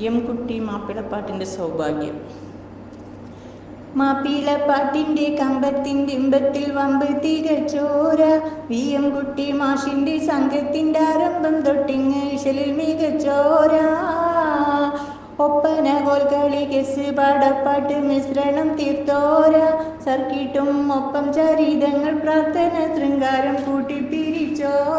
M കുട്ടി മാപ്പിളപ്പാട്ടിന്റെ സൗഭാഗ്യം. മാപ്പിളപ്പാട്ടിന്റെ കമ്പത്തിന്റെ ഇമ്പത്തിൽ വമ്പ് തികച്ചോര V M കുട്ടി മാഷിന്റെ സംഘത്തിന്റെ ആരംഭം തൊട്ടിങ് ഇശലിൽ മികച്ചോര. ഒപ്പന കോൽക്കളി കെസ് പാടപ്പാട്ട് മിശ്രണം തീർത്തോര. സർക്കിട്ടും ഒപ്പം ചരിതങ്ങൾ പ്രാർത്ഥന ശൃംഗാരം കൂട്ടിപ്പിരിച്ചോര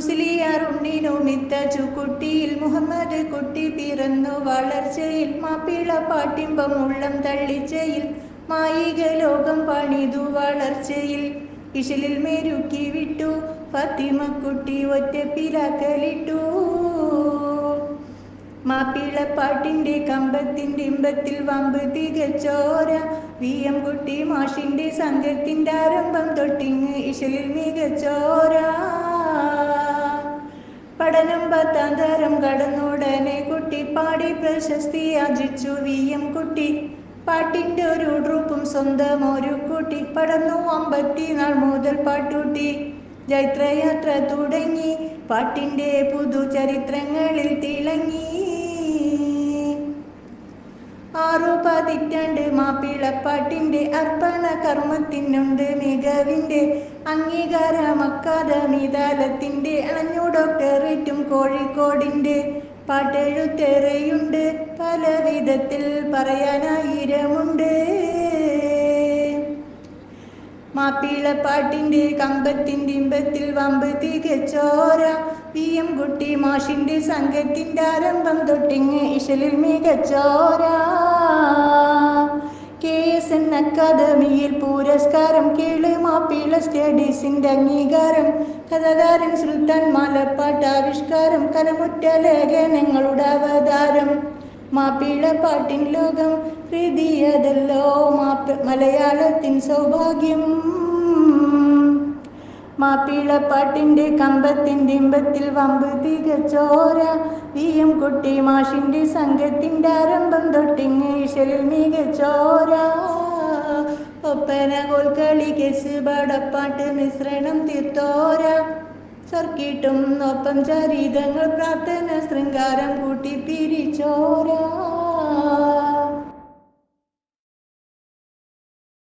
മുസ്ലിയാർ ഉണ്ണിനുമിത്ത ചുക്കുട്ടിയിൽ മുഹമ്മദ് കുട്ടി പിറന്നു. വളർച്ചയിൽ മാപ്പിള പാട്ടിമ്പം ഉള്ളം തള്ളിച്ചയിൽ മായിക ലോകം പണിതു. വളർച്ചയിൽ ഇശലിൽ മെരുക്കി വിട്ടു. ഫത്തിമക്കുട്ടി ഒറ്റ പിലാക്കലിട്ടു മാപ്പിളപ്പാട്ടിന്റെ കമ്പത്തിന്റെ ഇമ്പത്തിൽ വമ്പ് തികച്ചോര. വി എം കുട്ടി മാഷിന്റെ സംഘത്തിന്റെ ആരംഭം തൊട്ടിങ് ഇശലിൽ മികച്ചോര. പഠനം പത്താം തരം കടന്നുടനെ കുട്ടി പാടി പ്രശസ്തി ആർജിച്ചു. വി. എം. കുട്ടി പാട്ടിന്റെ ഒരു ട്രൂപ്പും സ്വന്തം ഒരു കുട്ടി പടന്നു അമ്പത്തിനാൾ മുതൽ പാട്ടൂട്ടി ജൈത്രയാത്ര തുടങ്ങി. പാട്ടിന്റെ പുതു ചരിത്രങ്ങളിൽ തിളങ്ങി. ആറു പതിറ്റാണ്ട് മാപ്പിളപ്പാട്ടിന്റെ അർപ്പണ കർമ്മത്തിനുണ്ട് മികവിന്റെ അംഗീകാരം അക്കാദമി ഡോക്ടറേറ്റും കോഴിക്കോടിന്റെ പാട്ടെഴുത്തേറെയുണ്ട്. പല വിധത്തിൽ പറയാനായിരമുണ്ട്. മാപ്പിളപ്പാട്ടിന്റെ കമ്പത്തിന്റെ ഇമ്പത്തിൽ വമ്പ് തികച്ചോര വി എം കുട്ടി മാഷിന്റെ സംഘത്തിന്റെ ആരംഭം തൊട്ടിങ്ങ് ഇശലിൽ മികച്ചോര. കെ അക്കാദമിയിൽ പുരസ്കാരം കേൾ മാപ്പിള സ്റ്റഡീസിന്റെ അംഗീകാരം. കഥകാരൻ സുൽത്താൻ മാലപ്പാട്ട് ആവിഷ്കാരം കലമുറ്റ ലേഖനങ്ങളുടെ അവതാരം. മാപ്പിള പാട്ടിൻ ലോകം പ്രീതിയതല്ലോ മാപ്പ മലയാളത്തിൻ സൗഭാഗ്യം. മാപ്പിളപ്പാട്ടിന്റെ കമ്പത്തിന്റെ ഇമ്പത്തിൽ വമ്പ് തികച്ചോര വി എം കുട്ടി മാഷിന്റെ സംഘത്തിന്റെ ആരംഭം തൊട്ടിങ് ഈശ്വരിൽ മികച്ചോര ഒപ്പന കോൽക്കളി കെസ് പടപ്പാട്ട് മിശ്രണം തീർത്തോര സർക്കിട്ടും ഒപ്പം ചരിതങ്ങൾ പ്രാർത്ഥന ശൃംഗാരം കൂട്ടി പിരിച്ചോരാ.